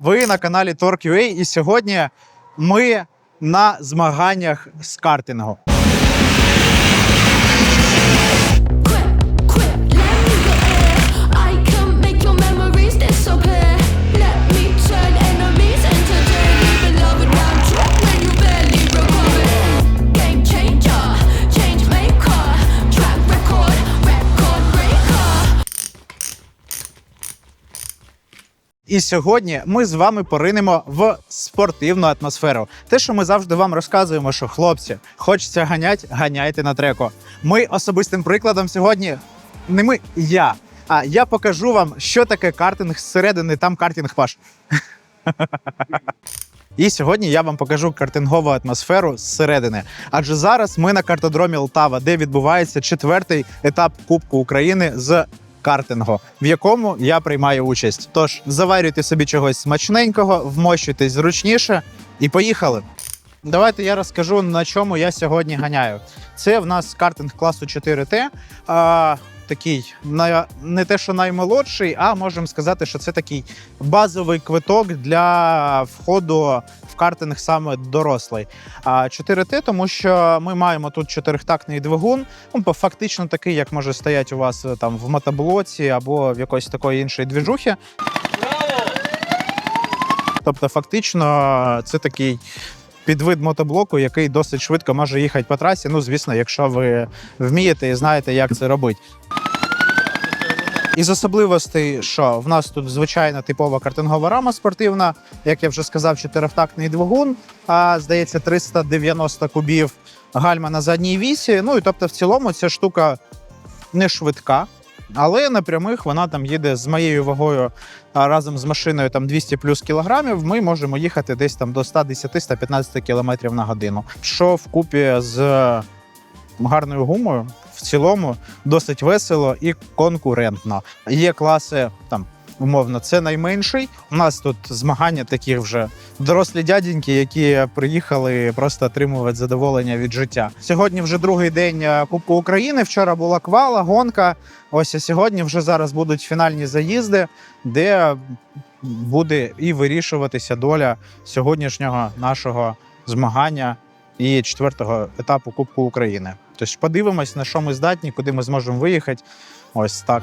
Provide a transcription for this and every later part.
Ви на каналі Torque.ua і сьогодні ми на змаганнях з картингу. І сьогодні ми з вами поринемо в спортивну атмосферу. Те, що ми завжди вам розказуємо, що хлопці, хочеться ганять, ганяйте на треко. Ми особистим прикладом сьогодні не ми, я. А я покажу вам, що таке картинг зсередини, там картинг паш. І сьогодні я вам покажу картингову атмосферу зсередини. Адже зараз ми на картодромі Лтава, де відбувається четвертий етап Кубку України з картингу, в якому я приймаю участь. Тож заварюйте собі чогось смачненького, вмощуйтесь зручніше і поїхали. Давайте я розкажу, на чому я сьогодні ганяю. Це в нас картинг класу 4Т. А, такий не те, що наймолодший, а можемо сказати, що це такий базовий квиток для входу картинг саме дорослий. А 4Т, тому що ми маємо тут чотирихтактний двигун, ну, фактично такий, як може стояти у вас е, там в мотоблоці або в якоїсь такої іншої двіжухи. Тобто, фактично, це такий підвид мотоблоку, який досить швидко може їхати по трасі. Ну, звісно, якщо ви вмієте і знаєте, як це робити. Із особливостей, що в нас тут звичайна типова картингова рама спортивна, як я вже сказав, чотирьохтактний двигун, а здається, 390 кубів гальма на задній вісі. Ну і тобто, в цілому ця штука не швидка. Але на прямих вона там їде з моєю вагою разом з машиною там 200 плюс кілограмів. Ми можемо їхати десь там до 110-115 кілометрів на годину. Що вкупі з гарною гумою в цілому досить весело і конкурентно. Є класи там. Умовно, це найменший. У нас тут змагання такі вже дорослі дяденьки, які приїхали просто отримувати задоволення від життя. Сьогодні вже другий день е, Кубку України. Вчора була квала, гонка. Ось а сьогодні вже зараз будуть фінальні заїзди, де буде і вирішуватися доля сьогоднішнього нашого змагання і четвертого етапу Кубку України. Тобто подивимось, на що ми здатні, куди ми зможемо виїхати. Ось так.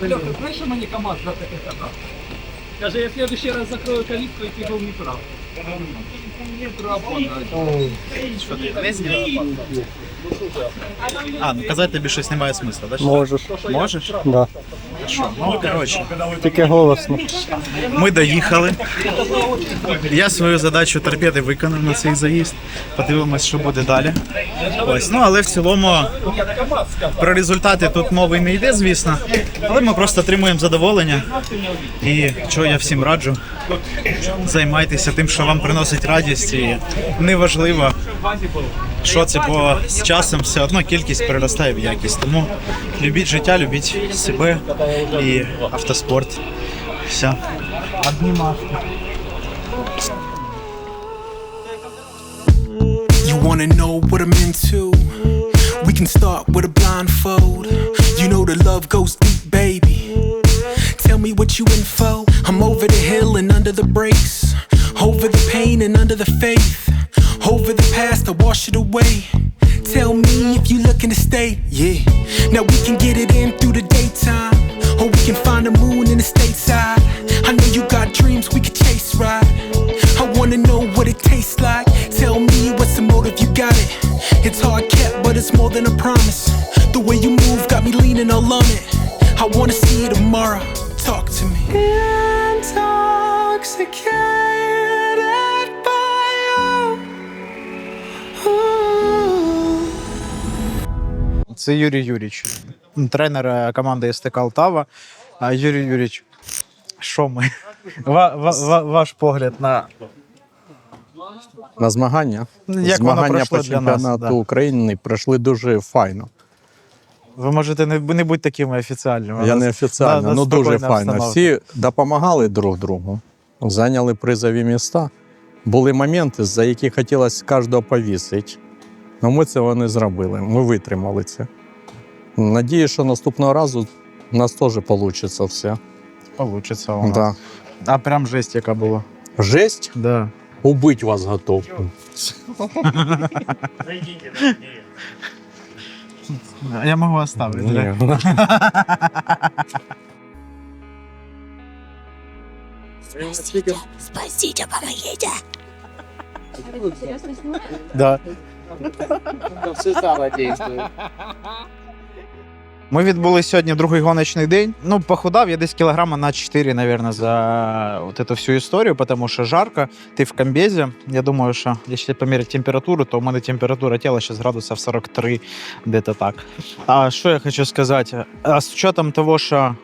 Леха, слышишь, мне КамАЗ за это дал? Я в следующий раз закрою калитку, и ты был не прав. Не прав, Що ти? А, ну казать тобі щось снимает смисла, да? Можешь? Можеш? Да. Ну, коротше. Тільки голосно. Ми доїхали. Я свою задачу торпеди виконав на цей заїзд. Подивимось, що буде далі. Ось, ну але в цілому про результати тут мови не йде, звісно. Але ми просто отримуємо задоволення. І що я всім раджу. Займайтеся тим, що вам приносить радість, і неважливо, що це, бо з часом все одно кількість переростає в якість. Тому любіть життя, любіть себе і автоспорт. Все. You wanna know what I'm into? We can start with a blindfold. You know the love goes deep, baby. Tell me what you in for. I'm over the hill and under the brakes. Over the pain and under the faith. Over the past, I wash it away. Tell me if you looking to stay, yeah. Now we can get it in through the daytime. Or we can find the moon in the stateside. I know you got dreams we could chase, right? I wanna know what it tastes like. Tell me what's the motive, you got it. It's hard kept, but it's more than a promise. The way you move got me leaning all on it. I wanna see you tomorrow. Talk to me. Intoxicated Це Юрій Юрійович, тренер е, команди СТК Алтава. Юрій Юрійович, що ми? Ва- ва- ва- ваш погляд на На змагання. Як змагання по для нас, чемпіонату да. України пройшли дуже файно. ви можете не, не бути такими офіціальними. Я не офіціально, ну дуже файно. обстановка. Всі допомагали друг другу, зайняли призові міста. Були моменти, за які хотілося кожного повісити. Але ми цього не зробили. Ми витримали це. Надію, що наступного разу у нас теж вийде все. Получиться у нас. Да. А прям жесть, яка була. Жесть, Да. убить вас готов. Я можу оставити. Да? Ні. Спасите, помогите. Да. Ми відбули сьогодні другий гоночний день. Ну, похудав я десь кілограма на 4, мабуть, за от эту всю історію, тому що жарко. Ти в комбезі. Я думаю, що якщо поміряти температуру, то у мене температура тіла зараз градусів 43, десь так. А що я хочу сказати? А з учетом того, що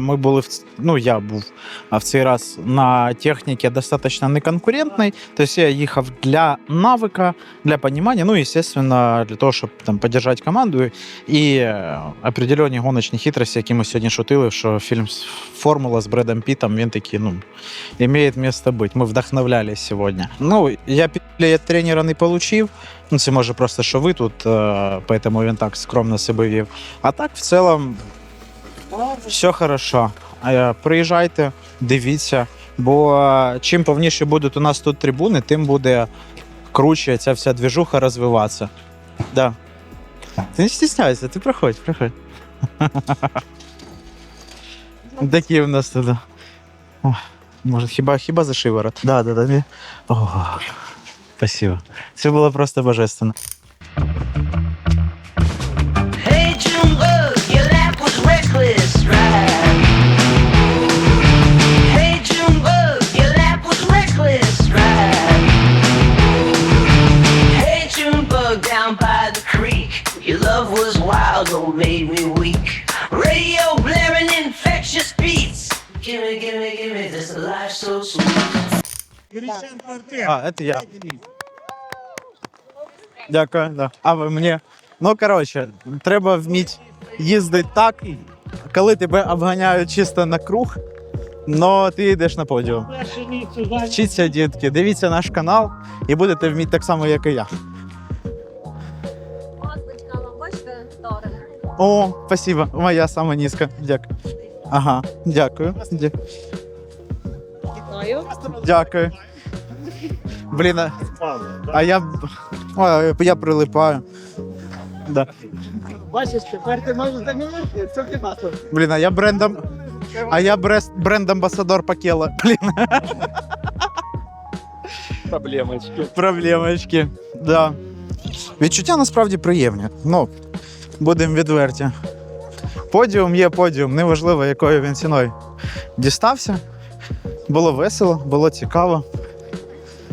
були в ну, я був в цей раз на техніці достатньо неконкурентній. Тобто я їхав для навика, для понимания, ну, естественно, для того, щоб там поддержать команду і е, определенні гоночні хитрості, які ми сьогодні шутили, що фільм Формула з Бредом Пітом, він такий, ну, имеет место бути. Ми вдохновлялись сьогодні. Ну, я від тренера не получив. Ну, це може просто, що ви тут, е, поэтому він так скромно себе вів. А так, в цілому, все хорошо. Е, Приїжджайте, дивіться, бо е, чим повніше будуть у нас тут трибуни, тим буде круче ця вся движуха розвиватися. Да. Ти не стісняйся, ти проходь, проходь. Такі у нас тут. Може, хіба, хіба за шиворот? Да, да, да. О, спасибо. Це було просто божественно. А, це я. Дякую, да. А ви мені. Ну, коротше, треба вміти їздити так, коли тебе обганяють чисто на круг, но ти йдеш на подіум. Вчіться, дітки, дивіться наш канал і будете вміти так само, як і я. О, спасибо. Моя сама низька. Дякую. Ага, дякую. Дя- Дякую. Блін, а- а я. Ой, я прилипаю. Да. Бачиш, тепер ти можеш замінити цю кімнату. Блін, а я брендом. А я брест, бренд-амбасадор Пакела. Блін, Проблемочки. проблемочки. Да. Відчуття насправді приємні. Ну, будемо відверті. Подіум є подіум, неважливо, якою він ціною дістався. Було весело, було цікаво.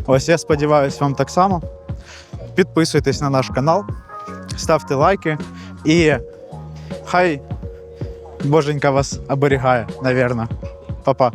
Ось я сподіваюся, вам так само. Підписуйтесь на наш канал, ставте лайки і хай Боженька вас оберігає, навірно. Па-па.